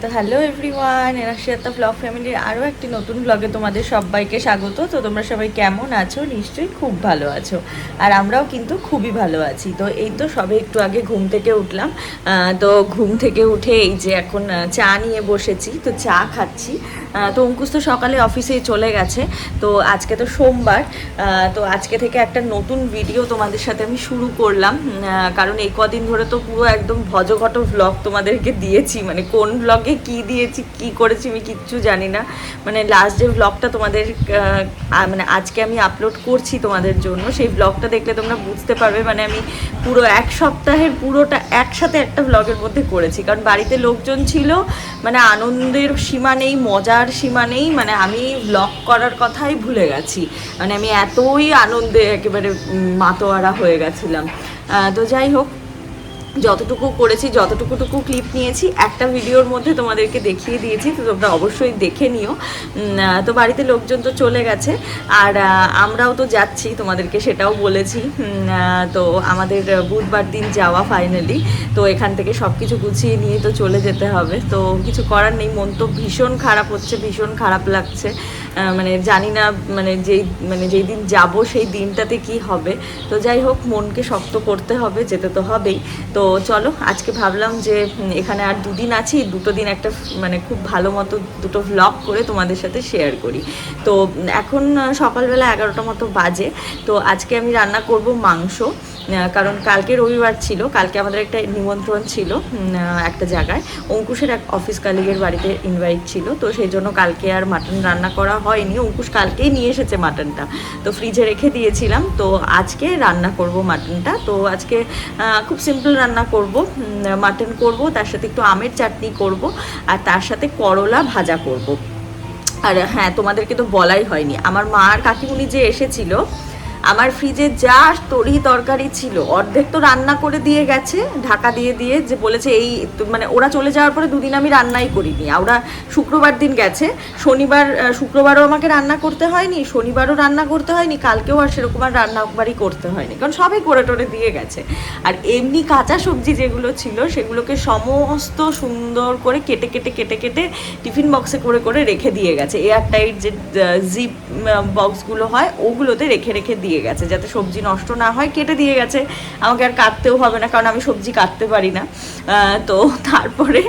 তো hello everyone এনাশিয়াতা blog ফ্যামিলির আরও একটি নতুন ব্লগে তোমাদের সবাইকে স্বাগত। তো তোমরা সবাই কেমন আছো? নিশ্চয়ই খুব ভালো আছো। আর আমরাও কিন্তু খুবই ভালো আছি। তো এই তো সবে একটু আগে ঘুম থেকে উঠলাম। তো ঘুম থেকে উঠে এই যে এখন চা নিয়ে বসেছি। তো চা খাচ্ছি। তো অঙ্কুশ তো সকালে অফিসে চলে গেছে। তো আজকে তো সোমবার। তো আজকে থেকে একটা নতুন ভিডিও তোমাদের সাথে আমি শুরু করলাম। কারণ এই কদিন ধরে তো পুরো একদম ভজঘট ব্লগ তোমাদেরকে দিয়েছি। মানে কোন ব্লগে কি দিয়েছি, কি করেছি আমি কিচ্ছু জানি না। মানে লাস্ট যে ব্লগটা তোমাদের মানে আজকে আমি আপলোড করছি তোমাদের জন্য, সেই ব্লগটা দেখলে তোমরা বুঝতে পারবে। মানে আমি পুরো এক সপ্তাহের পুরোটা একসাথে একটা ব্লগের মধ্যে করেছি। কারণ বাড়িতে লোকজন ছিল মানে আনন্দের সীমা নেই, মজার সীমা নেই মানে আমি ব্লগ করার কথাই ভুলে গেছি। মানে আমি এতই আনন্দে একেবারে মাতোয়ারা হয়ে গেছিলাম। তো যাই হোক যতটুকু করেছি, যতটুকুটুকু ক্লিপ নিয়েছি, একটা ভিডিওর মধ্যে তোমাদেরকে দেখিয়ে দিয়েছি, তো তোমরা অবশ্যই দেখে নিও। তো বাড়িতে লোকজন তো চলে গেছে, আর আমরাও তো যাচ্ছি, তোমাদেরকে সেটাও বলেছি। তো আমাদের বুধবার দিন যাওয়া ফাইনালি তো এখান থেকে সব কিছু গুছিয়ে নিয়ে তো চলে যেতে হবে। তো কিছু করার নেই, মন তো ভীষণ খারাপ হচ্ছে, ভীষণ খারাপ লাগছে। মানে জানি না মানে যেই মানে যেই দিন যাব, সেই দিনটাতে কি হবে। তো যাই হোক, মনকে শক্ত করতে হবে, যেতে তো হবেই। তো চলো, আজকে ভাবলাম যে এখানে আর দুদিন আছি, দুটো দিন একটা মানে খুব ভালো মতো দুটো ভ্লগ করে তোমাদের সাথে শেয়ার করি। তো এখন সকালবেলা এগারোটা মতো বাজে, তো আজকে আমি রান্না করব মাংস। কারণ কালকে রবিবার ছিল, কালকে আমাদের একটা নিমন্ত্রণ ছিল একটা জায়গায়। অঙ্কুশের এক অফিস কালিগের বাড়িতে ইনভাইট ছিল, তো সেই জন্য কালকে আর মাটন রান্না করা হয়নি। অঙ্কুশ কালকেই নিয়ে এসেছে মাটনটা তো ফ্রিজে রেখে দিয়েছিলাম, তো আজকে রান্না করব মাটনটা তো আজকে খুব সিম্পল রান্না করব মাটন করব, তার সাথে একটু আমের চাটনি করব, আর তার সাথে করলা ভাজা করব। আর হ্যাঁ তোমাদেরকে তো বলাই হয়নি। আমার মা আর কাকিমুনি যে এসেছিল আমার ফ্রিজে যা তরি তরকারি ছিল, অর্ধেক তো রান্না করে দিয়ে গেছে, ঢাকা দিয়ে দিয়ে যে বলেছে এই মানে ওরা চলে যাওয়ার পরে দুদিন আমি রান্নাই করিনি। ওরা শুক্রবার দিন গেছে, শনিবার শুক্রবারও আমাকে রান্না করতে হয়নি, শনিবারও রান্না করতে হয়নি, কালকেও আর সেরকম আর রান্নাবাড়ি করতে হয়নি, কারণ সবাই করে টোরে দিয়ে গেছে। আর এমনি কাঁচা সবজি যেগুলো ছিল সেগুলোকে সমস্ত সুন্দর করে কেটে কেটে কেটে কেটে টিফিন বক্সে করে করে রেখে দিয়ে গেছে। এয়ার টাইট যে জিপ বক্সগুলো হয়, ওগুলোতে রেখে রেখে দিয়ে গেছে, যাতে সবজি নষ্ট না হয়, কেটে দিয়ে গেছে। আমাকে আর কাটতেও হবে না, কারণ আমি সবজি কাটতে পারি না। তো তারপরে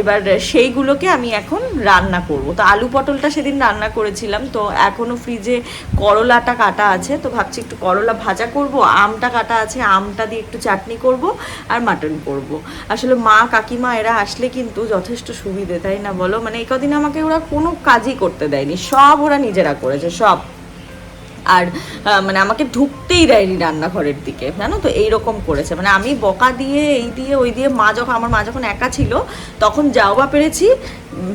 এবার সেইগুলোকে আমি এখন রান্না করব। তো আলু পটলটা সেদিন রান্না করেছিলাম, তো এখনও ফ্রিজে করলাটা কাটা আছে। তো ভাবছি একটু করলা ভাজা করব, আমটা কাটা আছে, আমটা দিয়ে একটু চাটনি করব আর মাটন করব। আসলে মা কাকিমা এরা আসলে কিন্তু যথেষ্ট সুবিধে, তাই না বলো? মানে এই কদিন আমাকে ওরা কোনো কাজই করতে দেয়নি, সব ওরা নিজেরা করেছে, সব। আর মানে আমাকে ঢুকতেই দেয়নি রান্নাঘরের দিকে, জানো তো? এইরকম করেছে। মানে আমি বকা দিয়ে, এই দিয়ে, ওই দিয়ে, মা যখন, আমার মা যখন একা ছিল, তখন যাওয়া পেরেছি।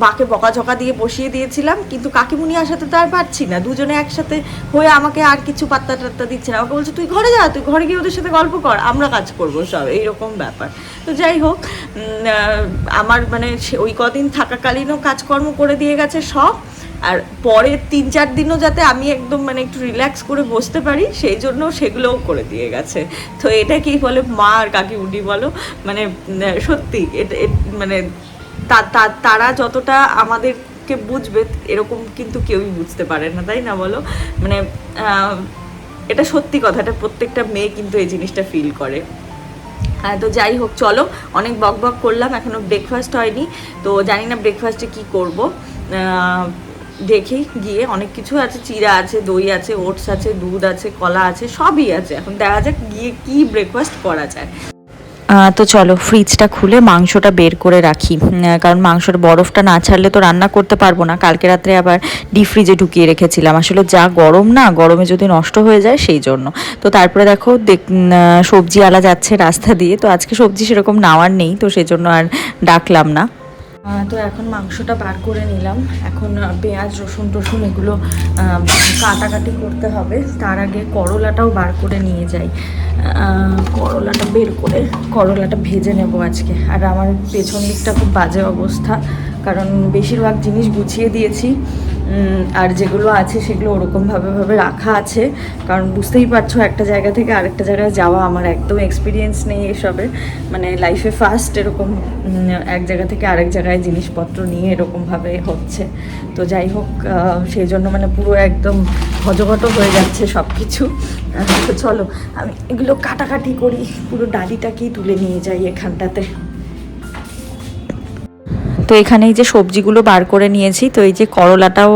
মাকে বকাঝকা দিয়ে বসিয়ে দিয়েছিলাম, কিন্তু কাকিমুনি আসাতে তো আর পারছি না। দুজনে একসাথে হয়ে আমাকে আর কিছু পাত্তা টাত্তা দিচ্ছে না। আমাকে বলছে, তুই ঘরে যা, তুই ঘরে গিয়ে ওদের সাথে গল্প কর, আমরা কাজ করব সব। এইরকম ব্যাপার। তো যাই হোক আমার মানে ওই কদিন থাকাকালীনও কাজকর্ম করে দিয়ে গেছে সব। আর পরের তিন চার দিনও যাতে আমি একদম মানে একটু রিল্যাক্স করে বসতে পারি, সেই জন্য সেগুলোও করে দিয়ে গেছে। তো এটা কি বলে মা আর কাকিমুনি বলো? মানে সত্যি মানে তারা যতটা আমাদেরকে বুঝবে, এরকম কিন্তু কেউই বুঝতে পারে না, তাই না বলো? মানে এটা সত্যি কথা, এটা প্রত্যেকটা মেয়ে কিন্তু এই জিনিসটা ফিল করে। হ্যাঁ তো যাই হোক, চলো, অনেক বক বক করলাম, এখনও ব্রেকফাস্ট হয়নি, তো জানি না ব্রেকফাস্টে কি করব। দেখি গিয়ে অনেক কিছু আছে, চিড়া আছে, দই আছে, ওটস আছে, দুধ আছে, কলা আছে, সবই আছে। এখন দেখা যাক গিয়ে কি ব্রেকফাস্ট করা যায়। তো চলো ফ্রিজটা খুলে মাংসটা বের করে রাখি। কারণ মাংসের বরফটা না ছাড়লে তো রান্না করতে পারব না। কালকে রাত্রে আবার ডিপ ফ্রিজে ঢুকিয়ে রেখেছিলাম। আসলে যা গরম না, গরমে যদি নষ্ট হয়ে যায় সেই জন্য। তো তারপরে দেখো সবজি আলা যাচ্ছে রাস্তা দিয়ে। তো আজকে সবজি সেরকম নেওয়ার নেই, তো সেই জন্য আর ডাকলাম না। তো এখন মাংসটা বার করে নিলাম। এখন পেঁয়াজ, রসুন, টসুন এগুলো কাটাকাটি করতে হবে। তার আগে করলাটাও বার করে নিয়ে যাই। করলাটা বের করে, করলাটা ভেজে নেব আজকে। আর আমার পেছন দিকটা খুব বাজে অবস্থা, কারণ বেশিরভাগ জিনিস গুছিয়ে দিয়েছি। আর যেগুলো আছে সেগুলো ওরকমভাবে ভাবে রাখা আছে। কারণ বুঝতেই পারছ একটা জায়গা থেকে আরেকটা জায়গায় যাওয়া আমার একদম এক্সপিরিয়েন্স নেই এসবে। মানে লাইফে ফার্স্ট এরকম এক জায়গা থেকে আরেক জায়গায় জিনিসপত্র নিয়ে এরকমভাবে হচ্ছে। তো যাই হোক সেই জন্য মানে পুরো একদম ঘজঘট হয়ে যাচ্ছে সব কিছু তো চলো, আমি এগুলো কাটাকাটি করি, পুরো ডালিটাকেই তুলে নিয়ে যাই এখানটাতে। তো এখানে এই যে সবজিগুলো বার করে নিয়েছি, তো এই যে করলাটাও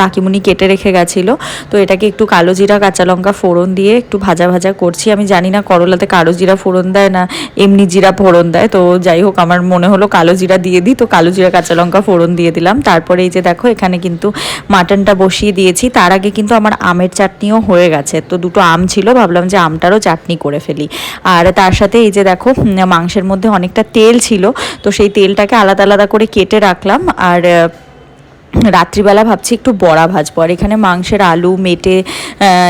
কাকিমুনি কেটে রেখে গেছিল। তো এটাকে একটু কালো জিরা, কাঁচা লঙ্কা ফোড়ন দিয়ে একটু ভাজা ভাজা করছি। আমি জানি না করলাতে কালো জিরা ফোড়ন দেয় না এমনি জিরা ফোড়ন দেয়, তো যাই হোক আমার মনে হলো কালো জিরা দিয়ে দিই, তো কালো জিরা, কাঁচা লঙ্কা ফোড়ন দিয়ে দিলাম। তারপরে এই যে দেখো এখানে কিন্তু মাটনটা বসিয়ে দিয়েছি। তার আগে কিন্তু আমার আমের চাটনিও হয়ে গেছে, তো দুটো আম ছিল, ভাবলাম যে আমটারও চাটনি করে ফেলি। আর তার সাথে এই যে দেখো মাংসের মধ্যে অনেকটা তেল ছিল, তো সেই তেলটাকে আলাদা আলাদা করে কেটে রাখলাম। আর রাত্রিবেলা ভাবছি একটু বড়া ভাজবো। আর এখানে মাংসের আলু মেটে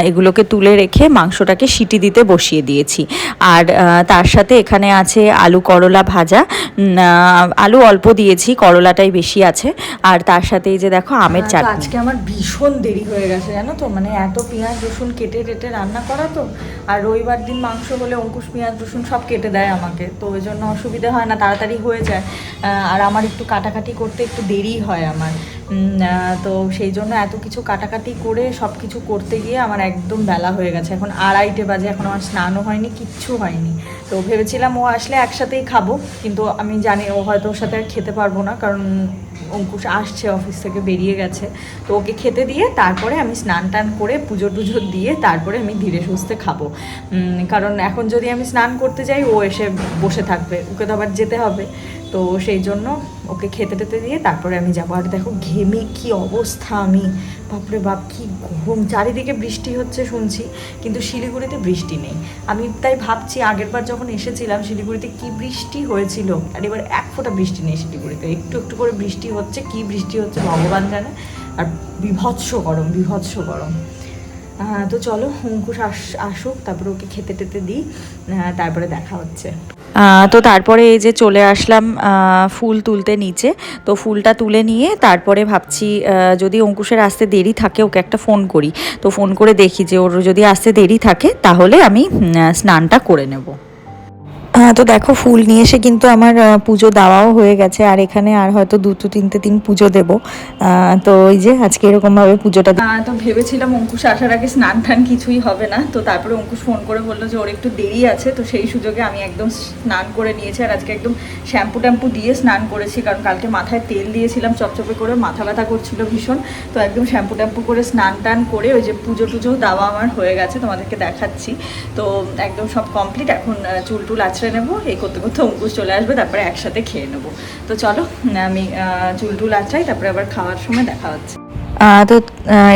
এগুলোকে তুলে রেখে মাংসটাকে সিটি দিতে বসিয়ে দিয়েছি। আর তার সাথে এখানে আছে আলু করলা ভাজা। আলু অল্প দিয়েছি করলাটাই বেশি আছে। আর তার সাথে এই যে দেখো আমের হ্যাঁ, চাটনি। আজকে আমার ভীষণ দেরি হয়ে গেছে জানো তো? মানে এত পেঁয়াজ রসুন কেটে টেটে রান্না করা তো। আর রবিবার দিন মাংস হলে অঙ্কুশ পেঁয়াজ রসুন সব কেটে দেয় আমাকে। তো ওই জন্য অসুবিধা হয় না তাড়াতাড়ি হয়ে যায়। আর আমার একটু কাটাকাটি করতে একটু দেরি হয় আমার। তো সেই জন্য এত কিছু কাটাকাটি করে সব কিছু করতে গিয়ে আমার একদম বেলা হয়ে গেছে। এখন আড়াইটে বাজে, এখন আমার স্নানও হয়নি, কিচ্ছু হয়নি। তো ভেবেছিলাম ও আসলে একসাথেই খাব, কিন্তু আমি জানি ও হয়তো ওর সাথে আর খেতে পারব না, কারণ অঙ্কুশ আসছে, অফিস থেকে বেরিয়ে গেছে। তো ওকে খেতে দিয়ে তারপরে আমি স্নান টান করে পুজো টুজো দিয়ে তারপরে আমি ধীরে সুস্থে খাব। কারণ এখন যদি আমি স্নান করতে যাই, ও এসে বসে থাকবে, ওকে তো আবার যেতে হবে। তো সেই জন্য ওকে খেতে টেতে দিয়ে তারপরে আমি যাব। আর দেখো ঘেমে কি অবস্থা আমি। বাপরে বাপ, কি গরম চারিদিকে বৃষ্টি হচ্ছে শুনছি, কিন্তু শিলিগুড়িতে বৃষ্টি নেই। আমি তাই ভাবছি আগেরবার যখন এসেছিলাম শিলিগুড়িতে কি বৃষ্টি হয়েছিল। আর এবার এক ফোঁটা বৃষ্টি নেই শিলিগুড়িতে। একটু একটু করে বৃষ্টি হচ্ছে, কি বৃষ্টি হচ্ছে ভগবান জানে। আর বিভৎস গরম বিভৎস গরম। তো চলো অঙ্কুশ আস, আসুক, তারপরে ওকে খেতে টেতে দিই। তারপরে দেখা হচ্ছে। তো তারপরে এই যে চলে আসলাম ফুল তুলতে নিচে। তো ফুলটা তুলে নিয়ে তারপরে ভাবছি যদি অঙ্কুশের আসতে দেরি থাকে, ওকে একটা ফোন করি। তো ফোন করে দেখি যে ওর যদি আসতে দেরি থাকে, তাহলে আমি স্নানটা করে নেব। তো দেখো, ফুল নিয়ে এসে কিন্তু আমার পুজো দেওয়াও হয়ে গেছে, আর এখানে আর হয়তো দুটো তিনটে দিন পুজো দেবো। তো ওই যে আজকে এরকমভাবে পুজোটা তো ভেবেছিলাম অঙ্কুশ আসার আগে স্নান টান কিছুই হবে না, তো তারপরে অঙ্কুশ ফোন করে বলল যে ওর একটু দেরি আছে, তো সেই সুযোগে আমি একদম স্নান করে নিয়েছি, আর আজকে একদম শ্যাম্পু ট্যাম্পু দিয়ে স্নান করেছি, কারণ কালকে মাথায় তেল দিয়েছিলাম, চপচপে করে, মাথা ব্যথা করছিল ভীষণ, তো একদম শ্যাম্পু ট্যাম্পু করে স্নান টান করে ওই যে পুজো টুজো দেওয়া আমার হয়ে গেছে, তোমাদেরকে দেখাচ্ছি, তো একদম সব কমপ্লিট এখন চুল টুল আছড়ে নেব এই করতে করতে অঙ্কুশ চলে আসবে, তারপরে একসাথে খেয়ে নেব। তো চলো, আমি চুল টুল আছড়াই তারপরে আবার খাওয়ার সময় দেখা হচ্ছে। তো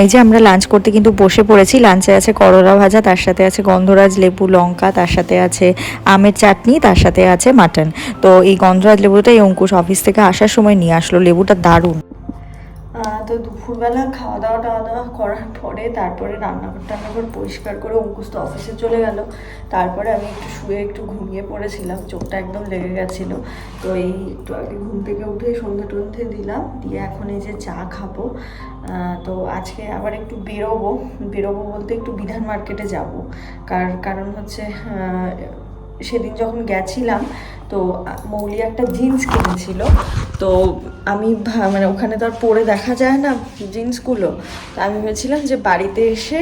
এই যে আমরা লাঞ্চ করতে কিন্তু বসে পড়েছি লাঞ্চে আছে করলা ভাজা, তার সাথে আছে গন্ধরাজ লেবু লঙ্কা, তার সাথে আছে আমের চাটনি, তার সাথে আছে মাটন। তো এই গন্ধরাজ লেবুটা এই অঙ্কুশ অফিস থেকে আসার সময় নিয়ে আসলো, লেবুটা দারুণ। তো দুপুরবেলা খাওয়া দাওয়া টাওয়া দাওয়া করার পরে তারপরে রান্নাঘর টান্নাঘর পরিষ্কার করে অঙ্কুশ তো অফিসে চলে গেল। তারপরে আমি একটু শুয়ে একটু ঘুমিয়ে পড়েছিলাম, চোখটা একদম লেগে গেছিল। তো এই একটু আগে ঘুম থেকে উঠে সন্ধে টন্ধে দিলাম, দিয়ে এখন এই যে চা খাব তো আজকে আবার একটু বেরোবো। বেরোবো বলতে একটু বিধান মার্কেটে যাব। কার, কারণ হচ্ছে সেদিন যখন গেছিলাম, তো মৌলি একটা জিন্স কিনেছিল। তো আমি মানে ওখানে তো আর পরে দেখা যায় না জিন্সগুলো। তো আমি ভেবেছিলাম যে বাড়িতে এসে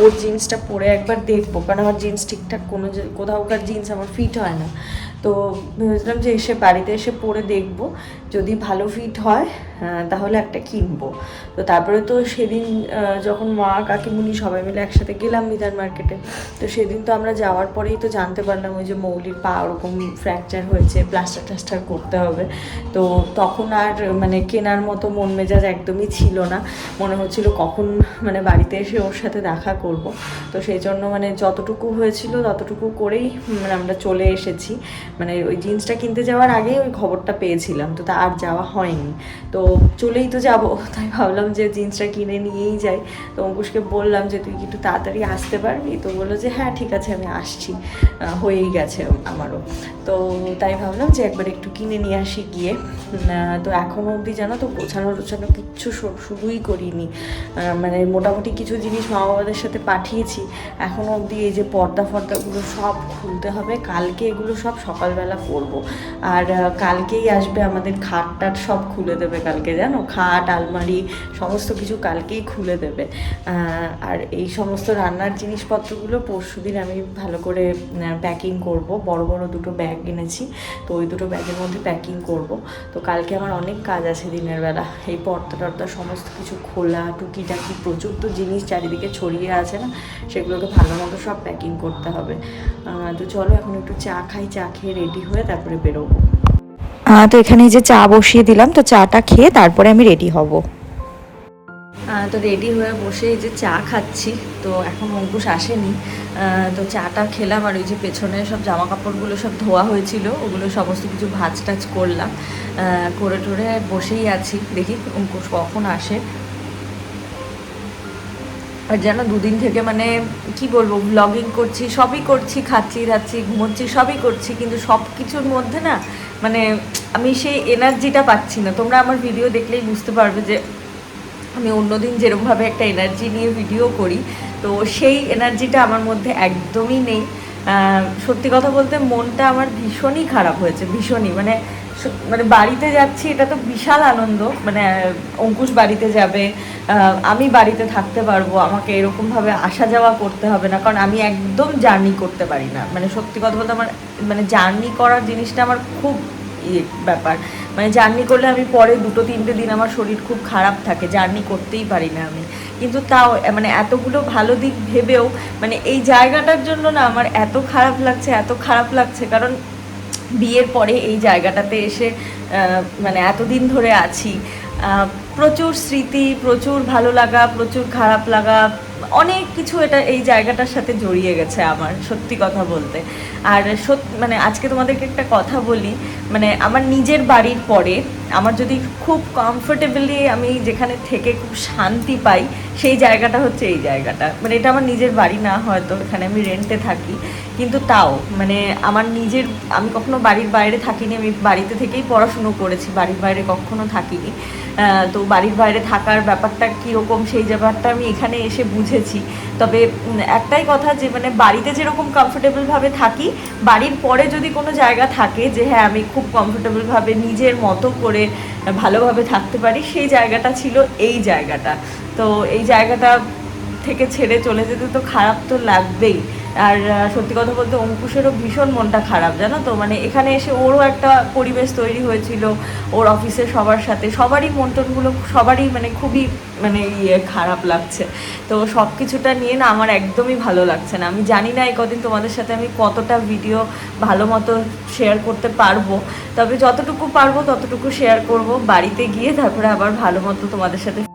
ওর জিন্সটা পরে একবার দেখব। কারণ আমার জিন্স ঠিকঠাক কোনো কোথাওকার জিন্স আমার ফিট হয় না। তো ভেবেছিলাম যে এসে বাড়িতে এসে পরে দেখব। যদি ভালো ফিট হয় তাহলে একটা কিনবো। তো তারপরে তো সেদিন যখন মা, কাকিমুনি সবাই মিলে একসাথে গেলাম বিধান মার্কেটে তো সেদিন তো আমরা যাওয়ার পরেই তো জানতে পারলাম ওই যে মৌলির পা ওরকম ফ্র্যাকচার হয়েছে প্লাস্টার টাস্টার করতে হবে। তো তখন আর মানে কেনার মতো মন মেজাজ একদমই ছিল না। মনে হচ্ছিল কখন মানে বাড়িতে এসে ওর সাথে দেখা করব। তো সেই জন্য মানে যতটুকু হয়েছিল ততটুকু করেই মানে আমরা চলে এসেছি। মানে ওই জিন্সটা কিনতে যাওয়ার আগেই ওই খবরটা পেয়েছিলাম। তো তা আর যাওয়া হয়নি। তো চলেই তো যাব। তাই ভাবলাম যে জিন্সটা কিনে নিয়েই যাই। তো অঙ্কুশকে বললাম যে, তুই একটু তাড়াতাড়ি আসতে পারবি? তো বলল যে হ্যাঁ ঠিক আছে, আমি আসছি। হয়েই গেছে আমারও। তো তাই ভাবলাম যে একবার একটু কিনে নিয়ে আসি গিয়ে। তো এখনও অবধি জানো তো গোছানো টোছানো কিচ্ছু শুরুই করিনি। মানে মোটামুটি কিছু জিনিস মা বাবাদের সাথে পাঠিয়েছি। এখনও অবধি এই যে পর্দা ফর্দাগুলো সব খুলতে হবে। কালকে এগুলো সব সকালবেলা করব। আর কালকেই আসবে আমাদের খাট টাট সব খুলে দেবে কালকে, জানো? খাট, আলমারি, সমস্ত কিছু কালকেই খুলে দেবে। আর এই সমস্ত রান্নার জিনিসপত্রগুলো পরশু দিন আমি ভালো করে প্যাকিং করব। বড় বড় দুটো ব্যাগ কিনেছি। তো ওই দুটো ব্যাগের মধ্যে প্যাকিং করব। তো কালকে আমার অনেক কাজ আছে দিনের বেলা। এই পর্দা টর্দা সমস্ত কিছু খোলা, টুকিটাকি প্রচুর তো জিনিস চারিদিকে ছড়িয়ে আছে না, সেগুলোকে ভালো মতো সব প্যাকিং করতে হবে। তো চলো এখন একটু চা খাই, চা খেয়ে রেডি হয়ে তারপরে বেরোবো। তো এখানে যে চা বসিয়ে দিলাম, তো চাটা খেয়ে তারপরে আমি রেডি হব। তো রেডি হয়ে বসে এই যে চা খাচ্ছি। তো এখন অঙ্কুশ আসেনি। তো চাটা খেলাম আর ওই যে পেছনে সব জামা কাপড়গুলো সব ধোয়া হয়েছিল। ওগুলো সমস্ত কিছু ভাজ টাজ করলাম। করে টোরে বসেই আছি। দেখি অঙ্কুশ কখন আসে। আর যেন দুদিন থেকে মানে কি বলব ব্লগিং করছি, সবই করছি, খাচ্ছি রাচ্ছি ঘুমোচ্ছি, সবই করছি। কিন্তু সব কিছুর মধ্যে না মানে আমি সেই এনার্জিটা পাচ্ছি না। তোমরা আমার ভিডিও দেখলেই বুঝতে পারবে যে আমি অন্যদিন যেরকমভাবে একটা এনার্জি নিয়ে ভিডিও করি, তো সেই এনার্জিটা আমার মধ্যে একদমই নেই। সত্যি কথা বলতে মনটা আমার ভীষণই খারাপ হয়েছে, ভীষণই। মানে মানে বাড়িতে যাচ্ছি, এটা তো বিশাল আনন্দ। মানে অঙ্কুশ বাড়িতে যাবে আমি বাড়িতে থাকতে পারব, আমাকে এরকমভাবে আসা যাওয়া করতে হবে না, কারণ আমি একদম জার্নি করতে পারি না। মানে সত্যি কথা বলতে আমার মানে জার্নি করার জিনিসটা আমার খুব ইয়ে ব্যাপার। মানে জার্নি করলে আমি পরে দুটো, তিনটে দিন আমার শরীর খুব খারাপ থাকে, জার্নি করতেই পারি না আমি। কিন্তু তাও মানে এতগুলো ভালো দিক ভেবেও মানে এই জায়গাটার জন্য না আমার এত খারাপ লাগছে, এত খারাপ লাগছে। কারণ বিয়ের পরে এই জায়গাটাতে এসে মানে এতদিন ধরে আছি। প্রচুর স্মৃতি, প্রচুর ভালো লাগা, প্রচুর খারাপ লাগা অনেক কিছু এটা এই জায়গাটার সাথে জড়িয়ে গেছে আমার, সত্যি কথা বলতে। আর সত্যি মানে আজকে তোমাদেরকে একটা কথা বলি মানে আমার নিজের বাড়ির পরে আমার যদি খুব কমফোর্টেবলি আমি যেখানে থেকে খুব শান্তি পাই, সেই জায়গাটা হচ্ছে এই জায়গাটা। মানে এটা আমার নিজের বাড়ি না হয়তো এখানে আমি রেন্টে থাকি। কিন্তু তাও মানে আমার নিজের, আমি কখনো বাড়ির বাইরে থাকিনি, আমি বাড়িতে থেকেই পড়াশুনো করেছি, বাড়ির বাইরে কখনো থাকিনি। তো বাড়ির বাইরে থাকার ব্যাপারটা কীরকম, সেই ব্যাপারটা আমি এখানে এসে বুঝেছি। তবে একটাই কথা যে মানে বাড়িতে যেরকম কমফোর্টেবলভাবে থাকি, বাড়ির পরে যদি কোনো জায়গা থাকে যে হ্যাঁ আমি খুব কমফোর্টেবলভাবে নিজের মতো করে ভালোভাবে থাকতে পারি, সেই জায়গাটা ছিল এই জায়গাটা। তো এই জায়গাটা থেকে ছেড়ে চলে যেতে তো খারাপ তো লাগবেই। আর সত্যি কথা বলতে অঙ্কুশেরও ভীষণ মনটা খারাপ, জানো তো? মানে এখানে এসে ওরও একটা পরিবেশ তৈরি হয়েছিল, ওর অফিসের সবার সাথে। সবারই মন টনগুলো সবারই মানে খুবই মানে ইয়ে খারাপ লাগছে। তো সব কিছুটা নিয়ে না আমার একদমই ভালো লাগছে না। আমি জানি না এই কদিন তোমাদের সাথে আমি কতটা ভিডিও ভালো মতো শেয়ার করতে পারব। তবে যতটুকু পারব ততটুকু শেয়ার করব। বাড়িতে গিয়ে তারপরে আবার ভালো মতো তোমাদের সাথে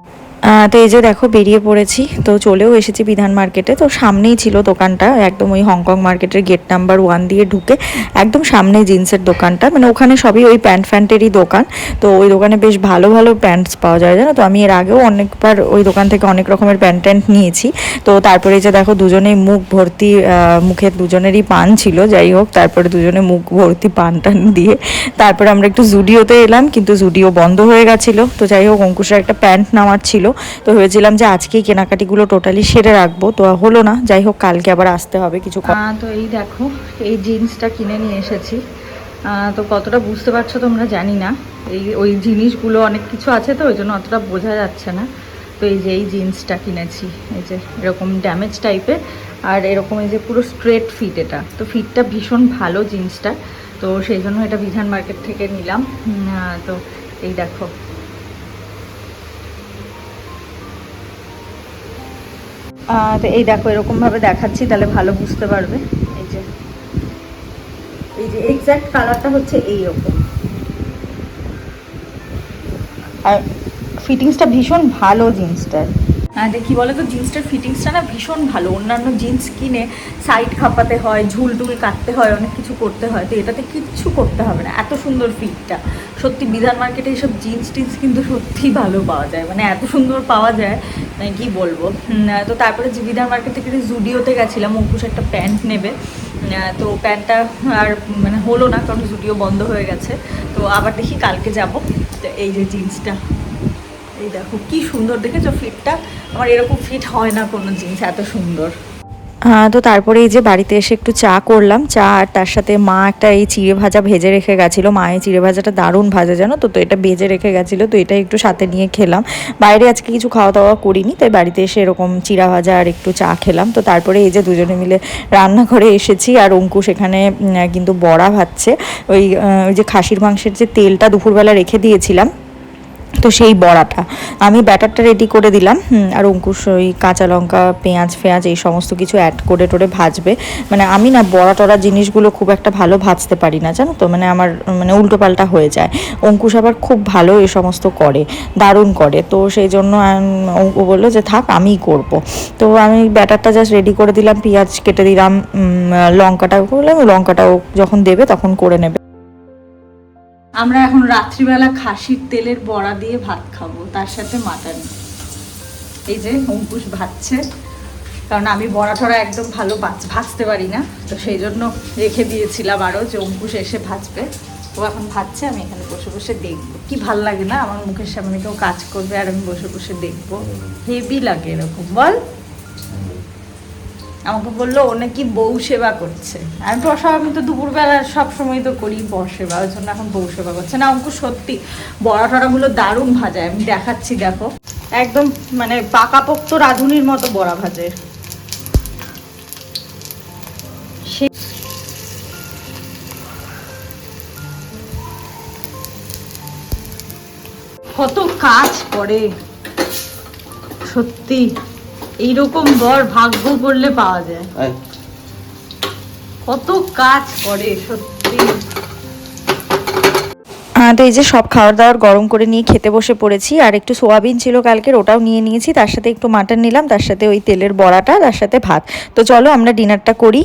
তো এই যে দেখো বেরিয়ে পড়েছি। তো চলেও এসেছি বিধান মার্কেটে তো সামনেই ছিল দোকানটা একদম ওই হংকং মার্কেটের গেট নাম্বার ওয়ান দিয়ে ঢুকে একদম সামনে জিন্সের দোকানটা। মানে ওখানে সবই ওই প্যান্ট ফ্যান্টেরই দোকান। তো ওই দোকানে বেশ ভালো ভালো প্যান্টস পাওয়া যায় জানো তো? আমি এর আগেও অনেকবার ওই দোকান থেকে অনেক রকমের প্যান্ট ট্যান্ট নিয়েছি। তো তারপরে যে দেখো দুজনেই মুখ ভর্তি আহ, মুখে দুজনেরই পান ছিল যাই হোক তারপরে দুজনে মুখ ভর্তি পান টান দিয়ে তারপরে আমরা একটু জুডিওতে এলাম কিন্তু জুডিও বন্ধ হয়ে গেছিল। তো যাই হোক অঙ্কুশের একটা প্যান্ট নামার ছিল। তো ভেবেছিলাম যে আজকেই কেনাকাটিগুলো টোটালি সেরে রাখব। তো হলো না, যাই হোক কালকে আবার আসতে হবে কিছু তো এই দেখো, এই জিন্সটা কিনে নিয়ে এসেছি। তো কতটা বুঝতে পারছ তোমরা জানি না। এই, ওই জিনিসগুলো অনেক কিছু আছে তো, ওই জন্য অতটা বোঝা যাচ্ছে না। তো এই যে এই জিন্সটা কিনেছি, এই যে এরকম ড্যামেজ টাইপের আর এরকম এই যে পুরো স্ট্রেট ফিট এটা। তো ফিটটা ভীষণ ভালো জিন্সটা। তো সেই জন্য এটা বিধান মার্কেট থেকে নিলাম। তো এই দেখো তো এই দেখো, এরকমভাবে দেখাচ্ছি, তাহলে ভালো বুঝতে পারবে। এই যে এই যে এক্স্যাক্ট কালারটা হচ্ছে এই রকম আর ফিটিংসটা ভীষণ ভালো জিন্সটার। যে কী বলো তো জিন্সটার ফিটিংসটা না ভীষণ ভালো। অন্যান্য জিন্স কিনে সাইড খাপাতে হয়, ঝুল টুল কাটতে হয়, অনেক কিছু করতে হয়। তো এটাতে কিচ্ছু করতে হবে না। এত সুন্দর ফিটটা সত্যি বিধান মার্কেটে এইসব জিন্স টিন্স কিন্তু সত্যিই ভালো পাওয়া যায়। মানে এত সুন্দর পাওয়া যায় মানে কি বলব? তো তারপরে যে বিধান মার্কেট থেকে জুডিওতে গেছিলাম অঙ্কুশ একটা প্যান্ট নেবে। তো প্যান্টটা আর মানে হলো না, কারণ জুডিও বন্ধ হয়ে গেছে। তো আবার দেখি কালকে যাব। তো এই যে জিন্সটা। এই দেখো কি সুন্দর দেখেছ ফিটটা? আমার এরকম ফিট হয় না কোনো জিনিস এত সুন্দর। আহ, তো তারপরে এই যে বাড়িতে এসে একটু চা করলাম। চা আর তার সাথে মা একটা এই চিড়ে ভাজা ভেজে রেখে গেছিল। মা এই চিড়ে ভাজাটা দারুণ ভাজা জানো তো? তো এটা ভেজে রেখে গেছিল তো এটা একটু সাথে নিয়ে খেলাম। বাইরে আজকে কিছু খাওয়া দাওয়া করিনি তাই বাড়িতে এসে এরকম চিড়া ভাজা আর একটু চা খেলাম। তো তারপরে এই যে দুজনে মিলে রান্নাঘরে এসেছি আর অঙ্কুশ এখানে কিন্তু বড়া ভাজছে। ওই ওই যে খাসির মাংসের যে তেলটা দুপুরবেলা রেখে দিয়েছিলাম তো সেই বড়াটা। আমি ব্যাটারটা রেডি করে দিলাম আর অঙ্কুশ ওই কাঁচা লঙ্কা, পেঁয়াজ, ফেঁয়াজ এই সমস্ত কিছু অ্যাড করে টোরে ভাজবে। মানে আমি না বড়া টড়া জিনিসগুলো খুব একটা ভালো ভাজতে পারি না, জানো তো? মানে আমার মানে উল্টো পাল্টা হয়ে যায়। অঙ্কুশ আবার খুব ভালো এই সমস্ত করে, দারুণ করে। তো সেই জন্য ও বলল যে থাক, আমিই করব। তো আমি ব্যাটারটা জাস্ট রেডি করে দিলাম, পেঁয়াজ কেটে দিলাম লঙ্কাটা করলাম লঙ্কাটাও যখন দেবে তখন করে নেবে। আমরা এখন রাত্রিবেলা খাসির তেলের বড়া দিয়ে ভাত খাব তার সাথে মাটন। এই যে অঙ্কুশ ভাজছে কারণ আমি বড়া টড়া একদম ভালো ভাজতে পারি না তো সেই জন্য রেখে দিয়েছিলাম আরও যে অঙ্কুশ এসে ভাজবে। ও এখন ভাজছে আমি এখানে বসে বসে দেখব। কি ভালো লাগে না? আমার মুখের সামনে কেউ কাজ করবে আর আমি বসে বসে দেখব। হেভি লাগে এরকম বল। আমাকে বলল, ও নাকি বউ সেবা করছে। আমি সব আমি তো দুপুরবেলা সব সময় তো করি বর সেবা, ওই জন্য এখন বউ সেবা করছে। না অঙ্ক সত্যি বড়া টড়াগুলো দারুণ ভাজায়, আমি দেখাচ্ছি, দেখো। একদম মানে পাকাপোক্ত রাঁধুনির মতো বড়া ভাজে। কত কাজ করে। সত্যি। এইরকম বর ভাগ্য করলে পাওয়া যায়। কত কাজ করে সত্যি। হ্যাঁ তো এই যে সব খাওয়ার দাওয়ার গরম করে নিয়ে খেতে বসে পড়েছি আর একটু সোয়াবিন ছিল কালকের ওটাও নিয়ে নিয়েছি তার সাথে একটু মাটন নিলাম তার সাথে ওই তেলের বড়াটা তার সাথে ভাত। তো চলো আমরা ডিনারটা করি।